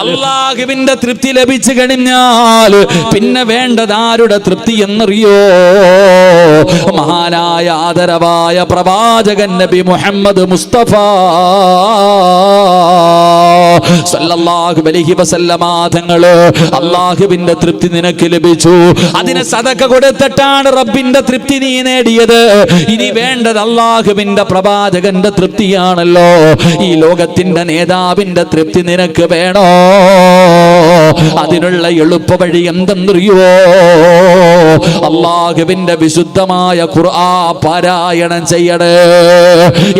അള്ളാഹുവിന്റെ തൃപ്തി ലഭിച്ചു കഴിഞ്ഞാൽ പിന്നെ വേണ്ടത് ആരുടെ തൃപ്തി എന്നറിയോ? മഹാനായ ആദരവായ പ്രവാചകൻ നബി മുഹമ്മദ് മുസ്തഫ സല്ലല്ലാഹു അലൈഹി വസല്ലമ അള്ളാഹുവിന്റെ തൃപ്തി നിനക്ക് ലഭിച്ചു. അതിനെ സദക്ക കൊടുത്തിട്ടാണ് റബ്ബിന്റെ തൃപ്തി നീ നേടിയത്. ഇനി വേണ്ടത് അള്ളാഹുവിന്റെ പ്രവാചകന്റെ തൃപ്തിയാണല്ലോ. ഈ ലോകത്തിന്റെ നേതാവിന്റെ തൃപ്തി നിനക്ക് വേണോ? അതിനുള്ള എളുപ്പ വഴി എന്തെന്നറിയോ അള്ളാഹുവിന്റെ വിശുദ്ധമായ ഖുർആ പാരായണം ചെയ്യണേ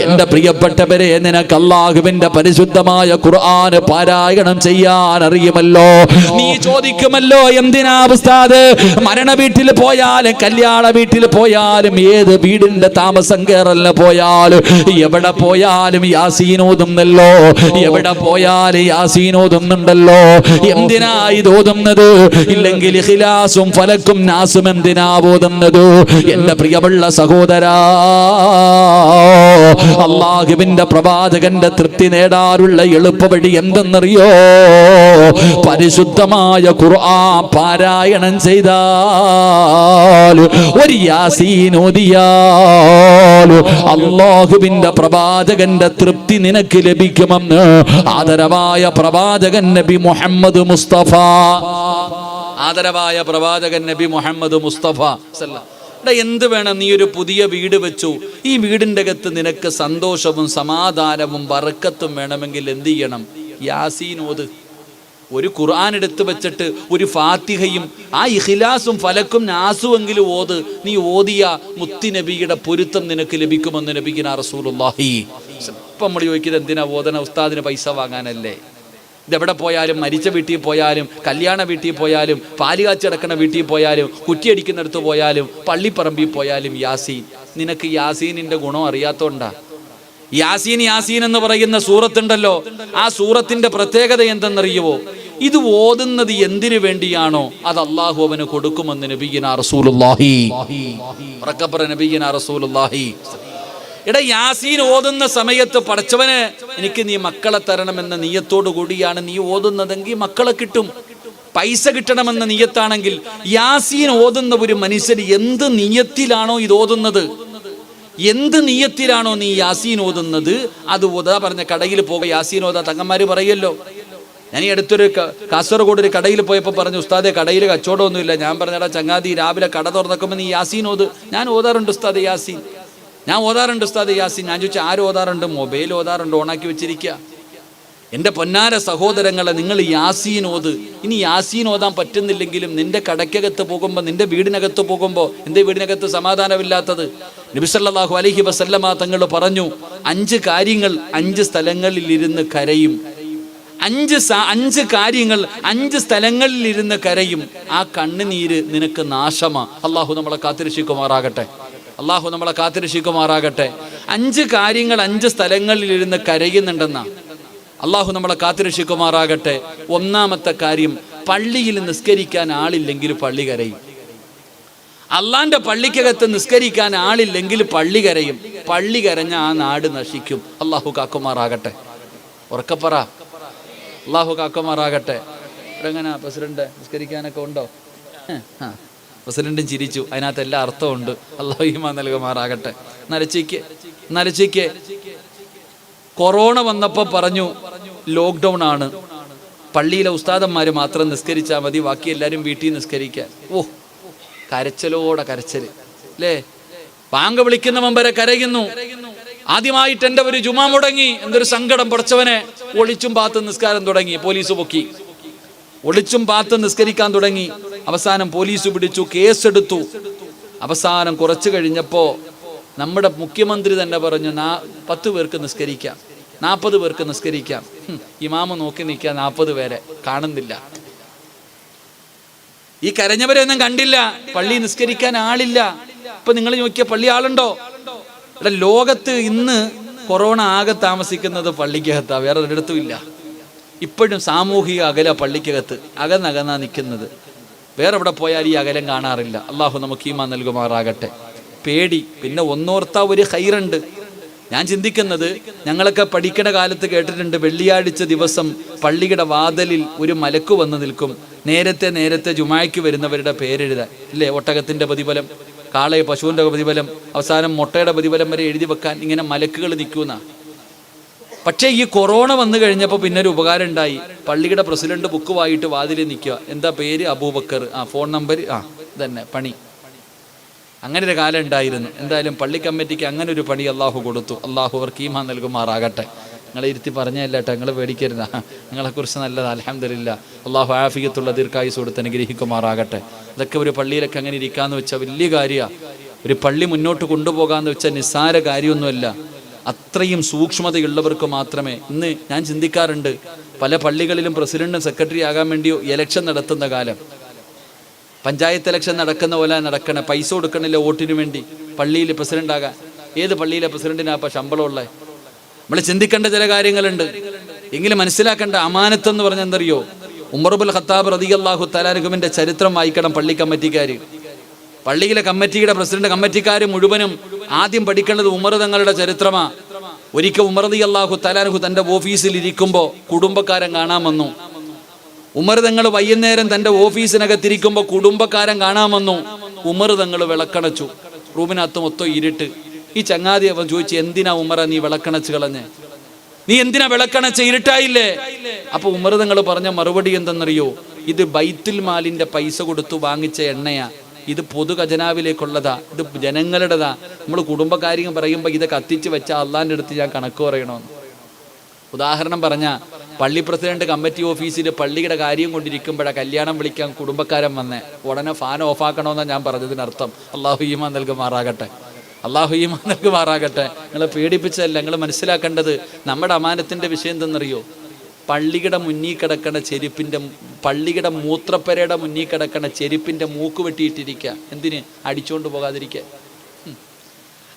എന്റെ പ്രിയപ്പെട്ടവരെ നിനക്ക് അള്ളാഹുവിന്റെ പരിശുദ്ധമായ ഖുർആന് പാരായണം ചെയ്യാൻ അറിയുമല്ലോ. നീ ചോദിക്കുമല്ലോ എന്തിനാ ഉസ്താദ്? മരണ വീട്ടിൽ പോയാലും കല്യാണ വീട്ടിൽ പോയാലും ഏത് വീടിന്റെ താമസം കേറലിന് പോയാലും എവിടെ പോയാലും യാസീനോതുന്നല്ലോ എവിടെ പോയാലും യാസീനോതുന്നുണ്ടല്ലോ എന്തിനാ ഇത് ഓതുന്നത്? ഇല്ലെങ്കിൽ ഇഖ്ലാസും ഫലക്കും നാസും എന്തിനാ ഓതുന്നത് എന്റെ പ്രിയമുള്ള സഹോദരാ അള്ളാഹുവിന്റെ പ്രവാചകന്റെ തൃപ്തി നേടാറുള്ള എളുപ്പവഴി എന്തെന്നറിയോ? പരിശുദ്ധമായ ഖുർആൻ പാരായണം ചെയ്താൽ ഒരു അള്ളാഹുവിന്റെ പ്രവാചകന്റെ തൃപ്തി നിനക്ക് ലഭിക്കുമെന്ന് ആദരവായ പ്രവാചകൻ നബി മുഹമ്മദ് മുസ്തഫ ആദരവായ പ്രവാചകൻ നബി മുഹമ്മദ് മുസ്തഫ എടാ എന്ത് വേണം? നീ ഒരു പുതിയ വീട് വെച്ചു. ഈ വീടിന്റെ അകത്ത് നിനക്ക് സന്തോഷവും സമാധാനവും വറക്കത്തും വേണമെങ്കിൽ എന്ത് ചെയ്യണം? യാസീനോത് ഒരു ഖുർആൻ എടുത്തു വെച്ചിട്ട് ഒരു ഫാത്തിഹയും ആ ഇഖിലാസും ഫലക്കും നാസുവെങ്കിലും ഓത്. നീ ഓതിയ മുത്തി നബിയുടെ പൊരുത്തം നിനക്ക് ലഭിക്കുമെന്ന് നബിക്കുന്ന റസൂലുള്ളാഹി. ഇപ്പം നമ്മൾ ചോദിക്കുന്നത് എന്തിനാ ഓതന ഉസ്താദിന് പൈസ വാങ്ങാനല്ലേ? ഇതെവിടെ പോയാലും മരിച്ച വീട്ടിൽ പോയാലും കല്യാണ വീട്ടിൽ പോയാലും പാൽ കാച്ചി കിടക്കുന്ന വീട്ടിൽ പോയാലും കുറ്റിയടിക്കുന്നിടത്ത് പോയാലും പള്ളിപ്പറമ്പിൽ പോയാലും യാസീൻ. നിനക്ക് യാസീനിന്റെ ഗുണം അറിയാത്തോണ്ടാ. യാസീൻ യാസീൻ എന്ന് പറയുന്ന സൂറത്തുണ്ടല്ലോ. ആ സൂറത്തിന്റെ പ്രത്യേകത എന്തെന്നറിയുവോ? ഇത് ഓതുന്നത് എന്തിനു വേണ്ടിയാണോ? അത് അള്ളാഹു അവന് കൊടുക്കുമെന്ന് നബിഗിന റസൂലുള്ളാഹി. ഉറക്കപ്പറ റസൂലുല്ലാഹി എടാ യാസീൻ ഓതുന്ന സമയത്ത് പടച്ചവന് എനിക്ക് നീ മക്കളെ തരണമെന്ന നീയത്തോടു കൂടിയാണ് നീ ഓതുന്നതെങ്കിൽ മക്കളെ കിട്ടും. പൈസ കിട്ടണമെന്ന നീയത്താണെങ്കിൽ യാസീൻ ഓതുന്ന ഒരു മനുഷ്യൻ എന്ത് നീയത്തിലാണോ ഇത് ഓതുന്നത്? എന്ത് നീയത്തിലാണോ നീ യാസീൻ ഓതുന്നത്? അത് ഓതാ പറഞ്ഞ കടയിൽ പോക യാസീൻ ഓതാ തങ്ങന്മാര് പറയല്ലോ. ഞാൻ ഈ അടുത്തൊരു കാസർഗോഡ് ഒരു കടയിൽ പോയപ്പോൾ പറഞ്ഞു ഉസ്താദെ കടയിൽ കച്ചവടമൊന്നുമില്ല. ഞാൻ പറഞ്ഞടാ ചങ്ങാതി രാവിലെ കട തുറന്നക്കുമ്പോൾ നീ യാസീൻ ഓത്. ഞാൻ ഓതാറുണ്ട് ഉസ്താദെ യാസീൻ. ഞാൻ ഓതാറുണ്ട് ഉസ്താദ് യാസിൻ. ഞാൻ ചോദിച്ചാൽ ആര് ഓതാറുണ്ട്? മൊബൈൽ ഓതാറുണ്ട് ഓണാക്കി വെച്ചിരിക്കുക എന്റെ പൊന്നാര സഹോദരങ്ങളെ നിങ്ങൾ യാസീൻ ഓത്. ഇനി യാസീൻ ഓതാൻ പറ്റുന്നില്ലെങ്കിലും നിന്റെ കടയ്ക്കകത്ത് പോകുമ്പോൾ നിന്റെ വീടിനകത്ത് പോകുമ്പോൾ എന്റെ വീടിനകത്ത് സമാധാനമില്ലാത്തത്? നബിസല്ലാഹു അലഹി വസല്ലമ തങ്ങൾ പറഞ്ഞു അഞ്ച് കാര്യങ്ങൾ അഞ്ച് സ്ഥലങ്ങളിൽ ഇരുന്ന് കരയും. അഞ്ച് അഞ്ച് കാര്യങ്ങൾ അഞ്ച് സ്ഥലങ്ങളിൽ ഇരുന്ന് കരയും. ആ കണ്ണുനീര് നിനക്ക് നാശമാ. അള്ളാഹു നമ്മളെ കാത്തിരക്ഷിക്കുമാറാകട്ടെ. അള്ളാഹു നമ്മളെ കാത്തിരക്ഷിക്കുമാറാകട്ടെ. അഞ്ച് കാര്യങ്ങൾ അഞ്ച് സ്ഥലങ്ങളിൽ ഇരുന്ന് കരയുന്നുണ്ടെന്ന. അള്ളാഹു നമ്മളെ കാത്തിരക്ഷിക്കുമാറാകട്ടെ. ഒന്നാമത്തെ കാര്യം പള്ളിയിൽ നിസ്കരിക്കാൻ ആളില്ലെങ്കിൽ പള്ളി കരയും. അള്ളാന്റെ പള്ളിക്കകത്ത് നിസ്കരിക്കാൻ ആളില്ലെങ്കിൽ പള്ളി കരയും. പള്ളി കരഞ്ഞ ആ നാട് നശിക്കും. അള്ളാഹു കാക്കുമാറാകട്ടെ. ഉറക്കപ്പറ അള്ളാഹു കാക്കുമാറാകട്ടെ. എങ്ങനെ പ്രസിഡന്റ് നിസ്കരിക്കാനൊക്കെ ഉണ്ടോ? ആ പ്രസിഡന്റും ചിരിച്ചു. അതിനകത്ത് എല്ലാ അർത്ഥമുണ്ട് അള്ളാഹു ഈമാ നൽകുമാറാകട്ടെ. നരച്ചിക്ക്. നരച്ചിക്ക്. കൊറോണ വന്നപ്പോൾ പറഞ്ഞു ലോക്ക്ഡൗൺ ആണ്. പള്ളിയിലെ ഉസ്താദന്മാർ മാത്രം നിസ്കരിച്ചാൽ മതി. ബാക്കി എല്ലാരും വീട്ടിൽ നിസ്കരിക്കാൻ ഓ കരച്ചലോടെ കരച്ചൽ. അല്ലേ പാങ്ക വിളിക്കുന്നവൻ വരെ കരയുന്നു. ആദ്യമായിട്ട് എന്റെ ഒരു ജുമാ മുടങ്ങി. എന്തൊരു സങ്കടം പഠിച്ചവനെ ഒളിച്ചും പാത്ത് നിസ്കാരം തുടങ്ങി. പോലീസ് പൊക്കി. ഒളിച്ചും പാത്ത് നിസ്കരിക്കാൻ തുടങ്ങി. അവസാനം പോലീസ് പിടിച്ചു കേസെടുത്തു. അവസാനം കുറച്ചു കഴിഞ്ഞപ്പോ നമ്മുടെ മുഖ്യമന്ത്രി തന്നെ പറഞ്ഞു നാ പത്ത് പേർക്ക് നിസ്കരിക്കാം. നാൽപ്പത് പേർക്ക് നിസ്കരിക്കാം. ഇമാമ നോക്കി നിൽക്കാൻ നാൽപ്പത് പേരെ. കാണുന്നില്ല. ഈ കരഞ്ഞവരെയൊന്നും കണ്ടില്ല. പള്ളി നിസ്കരിക്കാൻ ആളില്ല. ഇപ്പൊ നിങ്ങൾ നോക്കിയ പള്ളി ആളുണ്ടോ? ഇവിടെ ലോകത്ത് ഇന്ന് കൊറോണ ആകെ താമസിക്കുന്നത് പള്ളിക്കകത്താ. വേറെ ഒരിടത്തും ഇല്ല. ഇപ്പോഴും സാമൂഹിക അകല പള്ളിക്കകത്ത്. അകന്നകന്നാ നിൽക്കുന്നത്. വേറെ എവിടെ പോയാൽ ഈ അകലം കാണാറില്ല. അള്ളാഹു നമുക്ക് ഈമാ നൽകുമാറാകട്ടെ. പേടി. പിന്നെ ഒന്നോർത്ത ഒരു ഹൈറുണ്ട് ഞാൻ ചിന്തിക്കുന്നത് ഞങ്ങളൊക്കെ പഠിക്കണ കാലത്ത് കേട്ടിട്ടുണ്ട് വെള്ളിയാഴ്ച ദിവസം പള്ളിയുടെ വാതിലിൽ ഒരു മലക്ക് വന്ന് നിൽക്കും. നേരത്തെ നേരത്തെ ജുമായ്ക്ക് വരുന്നവരുടെ പേരെഴുതാൻ. ഇല്ലേ? ഒട്ടകത്തിന്റെ പ്രതിഫലം കാളയെ പശുവിന്റെ പ്രതിഫലം അവസാനം മുട്ടയുടെ പ്രതിഫലം വരെ എഴുതി വെക്കാൻ ഇങ്ങനെ മലക്കുകൾ നിൽക്കുന്ന. പക്ഷേ ഈ കൊറോണ വന്നു കഴിഞ്ഞപ്പോൾ പിന്നെ ഒരു ഉപകാരം ഉണ്ടായി പള്ളിയുടെ പ്രസിഡന്റ് ബുക്ക് വായിട്ട് വാതിലിൽ നിൽക്കുക. എന്താ പേര്? അബൂബക്കർ. ആ ഫോൺ നമ്പർ ആ തന്നെ പണി. അങ്ങനെ ഒരു കാലം ഉണ്ടായിരുന്നു. എന്തായാലും പള്ളി കമ്മിറ്റിക്ക് അങ്ങനെ ഒരു പണി അള്ളാഹു കൊടുത്തു. അള്ളാഹു അവർക്ക് ഈമാൻ നൽകുമാറാകട്ടെ. നിങ്ങളെ ഇരുത്തി പറഞ്ഞല്ല കേട്ടോ. നിങ്ങൾ പേടിക്കരുത്. നിങ്ങളെക്കുറിച്ച് നല്ലത്. അലഹമില്ല അള്ളാഹു ആഫിയത്തുള്ള ദീർഘായുസ് കൊടുത്ത് അനുഗ്രഹിക്കുമാറാകട്ടെ. ഇതൊക്കെ ഒരു പള്ളിയിലൊക്കെ അങ്ങനെ ഇരിക്കാന്ന് വെച്ചാൽ വലിയ കാര്യമാണ് ഒരു പള്ളി മുന്നോട്ട് കൊണ്ടുപോകാന്ന് വെച്ചാൽ നിസ്സാര കാര്യമൊന്നുമല്ല. അത്രയും സൂക്ഷ്മതയുള്ളവർക്ക് മാത്രമേ ഇന്ന് ഞാൻ ചിന്തിക്കാറുണ്ട് പല പള്ളികളിലും പ്രസിഡന്റും സെക്രട്ടറി ആകാൻ വേണ്ടിയോ ഇലക്ഷൻ നടത്തുന്ന കാലം. പഞ്ചായത്ത് ഇലക്ഷൻ നടക്കുന്ന പോലെ നടക്കണേ. പൈസ കൊടുക്കണില്ല വോട്ടിന് വേണ്ടി. പള്ളിയിൽ പ്രസിഡന്റ് ആകാൻ. ഏത് പള്ളിയിലെ പ്രസിഡന്റിനാ ഇപ്പം ശമ്പളമുള്ളത് നമ്മൾ ചിന്തിക്കേണ്ട ചില കാര്യങ്ങളുണ്ട്. എങ്കിലും മനസ്സിലാക്കേണ്ട അമാനത്ത് എന്ന് പറഞ്ഞാൽ എന്തറിയോ? ഉമറുബുൽ ഖത്താബ് റതി അള്ളാഹു തലാനുഖുമിന്റെ ചരിത്രം വായിക്കണം പള്ളി കമ്മിറ്റിക്കാർ പള്ളിയിലെ കമ്മിറ്റിയുടെ പ്രസിഡന്റ് കമ്മിറ്റിക്കാർ മുഴുവനും ആദ്യം പഠിക്കേണ്ടത് ഉമർ തങ്ങളുടെ ചരിത്രമാ. ഒരിക്കൽ ഉമർ റതി അള്ളാഹു തലാനഹു തന്റെ ഓഫീസിൽ ഇരിക്കുമ്പോൾ കുടുംബക്കാരൻ കാണാൻ വന്നു. ഉമർ തങ്ങൾ വൈകുന്നേരം തന്റെ ഓഫീസിനകത്തിരിക്കുമ്പോൾ കുടുംബക്കാരൻ കാണാൻ വന്നു. ഉമർ തങ്ങൾ വിളക്കണച്ചു. റൂമിനകത്ത് മൊത്തം ഇരുട്ട്. ഈ ചങ്ങാതി അവൻ ചോദിച്ചു എന്തിനാ ഉമറ നീ വിളക്കണച്ച് കളഞ്ഞേ? നീ എന്തിനാ വിളക്കണച്ച്? ഇരുട്ടായില്ലേ? അപ്പൊ ഉമർ തങ്ങൾ പറഞ്ഞ മറുപടി എന്തെന്നറിയോ? ഇത് ബൈത്തുൽ മാലിന്റെ പൈസ കൊടുത്തു വാങ്ങിച്ച എണ്ണയാ. ഇത് പൊതു ഖജനാവിലേക്കുള്ളതാ ഇത് ജനങ്ങളുടേതാ. നമ്മൾ കുടുംബകാര്യം പറയുമ്പോൾ ഇത് കത്തിച്ച് വെച്ച അള്ളാന്റെ അടുത്ത് ഞാൻ കണക്ക് പറയണമെന്ന് ഉദാഹരണം പറഞ്ഞാൽ പള്ളി പ്രസിഡന്റ് കമ്മിറ്റി ഓഫീസിൽ പള്ളിയുടെ കാര്യം കൊണ്ടിരിക്കുമ്പോഴാണ് കല്യാണം വിളിക്കാൻ കുടുംബക്കാരൻ വന്നേ. ഉടനെ ഫാൻ ഓഫാക്കണമെന്നാണ് ഞാൻ പറഞ്ഞതിനർത്ഥം. അള്ളാഹു ഈമാൻ നൽകുമാറാകട്ടെ. അള്ളാഹു ഈമാൻ നൽകുമാറാകട്ടെ. നിങ്ങളെ പേടിപ്പിച്ചതല്ല നിങ്ങൾ മനസ്സിലാക്കേണ്ടത് നമ്മുടെ അമാനത്തിന്റെ വിഷയം എന്തെന്നറിയോ? പള്ളിയുടെ മുന്നിൽ കിടക്കണ ചെരുപ്പിന്റെ പള്ളിയുടെ മൂത്രപ്പരയുടെ മുന്നിൽ കിടക്കണ ചെരുപ്പിന്റെ മൂക്ക് വെട്ടിയിട്ടിരിക്കുക. എന്തിന്? അടിച്ചുകൊണ്ട് പോകാതിരിക്കുക.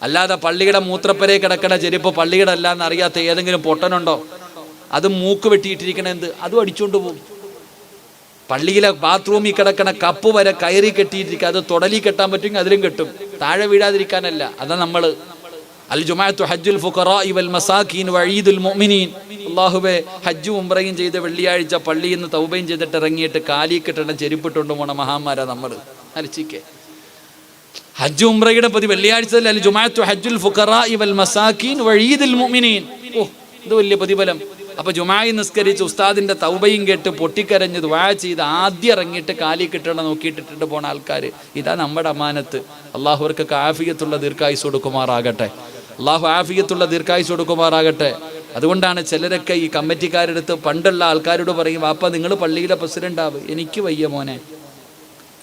അല്ലാതെ പള്ളിയുടെ മൂത്രപ്പരയെ കിടക്കണ ചെരുപ്പ് പള്ളിയുടെ അല്ല എന്ന് അറിയാത്ത ഏതെങ്കിലും പൊട്ടനുണ്ടോ? അത് മൂക്ക് വെട്ടിയിട്ടിരിക്കണ എന്ത്? അതും അടിച്ചുകൊണ്ട് പോകും. പള്ളിയിലെ ബാത്റൂമിൽ കിടക്കണ കപ്പ് വരെ കയറി കെട്ടിയിട്ടിരിക്കുക. അത് തുടലി കെട്ടാൻ പറ്റുമെങ്കിൽ അതിലും കെട്ടും. താഴെ വീഴാതിരിക്കാനല്ല. അതാ നമ്മൾ അൽ ജുമാഅത്തു ഹജ്ജുൽ വൽ വഈദുൽ മുഅ്മിനീൻ. അല്ലാഹുവേ ഹജ്ജും ഉംറയും ചെയ്ത വെള്ളിയാഴ്ച പള്ളിയിൽ നിന്ന് തൗബയും ചെയ്തിട്ട് ഇറങ്ങിയിട്ട് കാലി കെട്ടണം ചെരുപ്പിട്ടുകൊണ്ട് പോണ മഹാന്മാരാ നമ്മൾ അലച്ചിക്കേ ഹജ്ജ് ഉംറയുടെ പതി വെള്ളിയാഴ്ച അൽ ജുമാഅത്തു ഹജ്ജുൽ വൽ വഈദുൽ മുഅ്മിനീൻ. ഓ ഇത് വലിയ പ്രതിഫലം. അപ്പൊ ജുമായി നിസ്കരിച്ച് ഉസ്താദിന്റെ തൗബയും കേട്ട് പൊട്ടിക്കരഞ്ഞ് ദുവാ ചെയ്ത് ആദ്യം ഇറങ്ങിയിട്ട് കാലി കിട്ടണം നോക്കിയിട്ടിട്ട് പോണ ആൾക്കാർ ഇതാ നമ്മുടെ അമാനത്ത്. അള്ളാഹുവർക്ക് കാഫിയത്തുള്ള ദീർഘായുസ് കൊടുക്കുമാറാകട്ടെ. അള്ളാഹു ആഫിയത്തുള്ള ദീർഘായുസ് കൊടുക്കുമാറാകട്ടെ. അതുകൊണ്ടാണ് ചിലരൊക്കെ ഈ കമ്മിറ്റിക്കാരെടുത്ത് പണ്ടുള്ള ആൾക്കാരോട് പറയും അപ്പ നിങ്ങൾ പള്ളിയിലെ പ്രസിഡന്റ് ആവ്. എനിക്ക് വയ്യ മോനെ.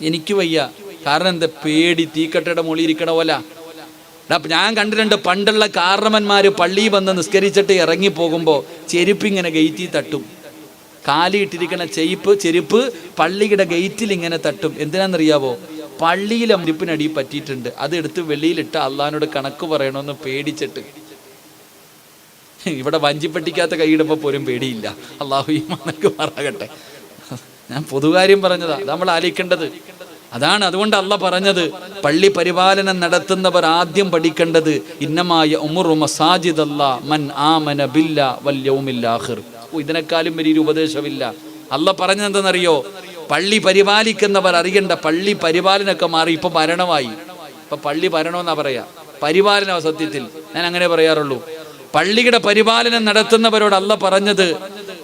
എനിക്ക് വയ്യ. കാരണം എന്താ? പേടി. തീക്കട്ടയുടെ മുകളിൽ ഇരിക്കണ പോലെ. ഞാൻ കണ്ടിട്ടുണ്ട് പണ്ടുള്ള കാരണവന്മാര് പള്ളിയിൽ വന്ന് നിസ്കരിച്ചിട്ട് ചെരുപ്പ് ഇങ്ങനെ ഗെയ്റ്റിൽ തട്ടും. കാലിയിട്ടിരിക്കണ ചെയ്പ്പ് ചെരുപ്പ് പള്ളിയുടെ ഗേറ്റിൽ ഇങ്ങനെ തട്ടും. എന്തിനാണെന്നറിയാവോ പള്ളിയിലെ അമ്പിപ്പിനടി പറ്റിയിട്ടുണ്ട്. അത് എടുത്ത് വെളിയിലിട്ട് അള്ളഹാനോട് കണക്ക് പറയണമെന്ന് പേടിച്ചിട്ട്. ഇവിടെ വഞ്ചിപ്പെട്ടിക്കാത്ത കൈയിടുമ്പോൾ പോലും പേടിയില്ല. അള്ളാഹു ഈ മണക്ക് ഞാൻ പൊതുകാര്യം പറഞ്ഞതാ. നമ്മൾ ആലോചിക്കേണ്ടത്. അതാണ് അതുകൊണ്ട് അല്ല പറഞ്ഞത്. പള്ളി പരിപാലനം നടത്തുന്നവർ ആദ്യം പഠിക്കേണ്ടത് ഇന്നമായ ഉമുറു മസാജിദ് മൻ ആമന ബില്ല വല്യവുമില്ലാഹിർ ഇതിനേക്കാളും വലിയൊരു ഉപദേശമില്ല. അല്ല പറഞ്ഞതെന്തെന്നറിയോ? പള്ളി പരിപാലിക്കുന്നവർ അറിയേണ്ട പള്ളി പരിപാലനമൊക്കെ മാറി ഇപ്പൊ മരണമായി ഇപ്പൊ പള്ളി ഭരണമെന്നാ പറയാ. പരിപാലന സത്യത്തിൽ ഞാൻ അങ്ങനെ പറയാറുള്ളൂ. പള്ളിയുടെ പരിപാലനം നടത്തുന്നവരോട് അല്ല പറഞ്ഞത്.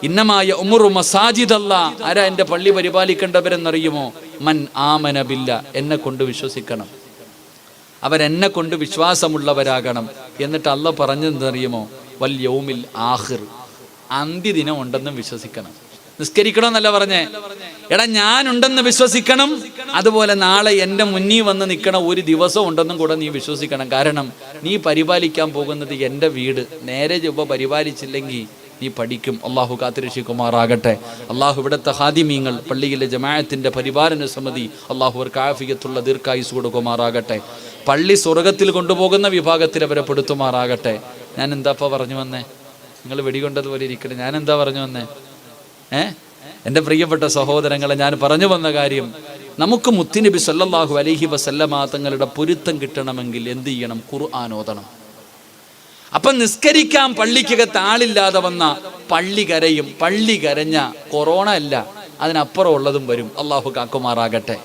ഇന്നമായ ഉമറു മസാജിദ് അല്ല ആരാ എന്റെ പള്ളി പരിപാലിക്കേണ്ടവരെന്നറിയുമോ? മൻ ആമന ബില്ല. എന്നെ കൊണ്ട് വിശ്വസിക്കണം. അവരെന്നെ കൊണ്ട് വിശ്വാസമുള്ളവരാകണം. എന്നിട്ട് അല്ല പറഞ്ഞതെന്നറിയുമോ വൽ യൗമിൽ ആഹിർ അന്ത്യദിനം ഉണ്ടെന്നും വിശ്വസിക്കണം. നിസ്കരിക്കണമെന്നല്ല പറഞ്ഞേ. എടാ ഞാനുണ്ടെന്ന് വിശ്വസിക്കണം. അതുപോലെ നാളെ എന്റെ മുന്നിൽ വന്ന് നിൽക്കണ ഒരു ദിവസം ഉണ്ടെന്നും കൂടെ നീ വിശ്വസിക്കണം. കാരണം നീ പരിപാലിക്കാൻ പോകുന്നത് എന്റെ വീട്. നേരെ ചൊവ്വ പരിപാലിച്ചില്ലെങ്കിൽ നീ പഠിക്കും. അള്ളാഹു കാത്തിരക്ഷിക്കുമാറാകട്ടെ. അള്ളാഹു ഇവിടുത്തെ ഹാദിമീങ്ങൾ പള്ളിയിലെ ജമാഅത്തിന്റെ പരിപാലന സമിതി അള്ളാഹു അവർ കാഫിയത്തുള്ള ദീർഘായുസ് കൊടുക്കുമാറാകട്ടെ. പള്ളി സ്വർഗത്തിൽ കൊണ്ടുപോകുന്ന വിഭാഗത്തിൽ അവരെ പെടുത്തുമാറാകട്ടെ. ഞാൻ എന്താപ്പ പറഞ്ഞു വന്നേ? നിങ്ങൾ വെടികൊണ്ടതുപോലെ ഇരിക്കട്ടെ ഞാൻ എന്താ പറഞ്ഞു വന്നേ? ഏ? എന്റെ പ്രിയപ്പെട്ട സഹോദരങ്ങളെ ഞാൻ പറഞ്ഞു വന്ന കാര്യം നമുക്ക് മുത്തുനബി സല്ലാഹു അലഹി വസല്ലമ തങ്ങളുടെ പൊരുത്തം കിട്ടണമെങ്കിൽ എന്ത് ചെയ്യണം? ഖുർആൻ ഓതണം. അപ്പൊ നിസ്കരിക്കാൻ പള്ളിക്കകത്ത് ആളില്ലാതെ വന്ന പള്ളി കരയും പള്ളി കരഞ്ഞ കൊറോണ അല്ല അതിനപ്പുറം ഉള്ളതും വരും. അള്ളാഹു കാക്കുമാറാകട്ടെ.